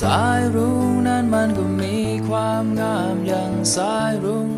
สายรุ้งนั้นมันก็มีความงามอย่างสายรุ้ง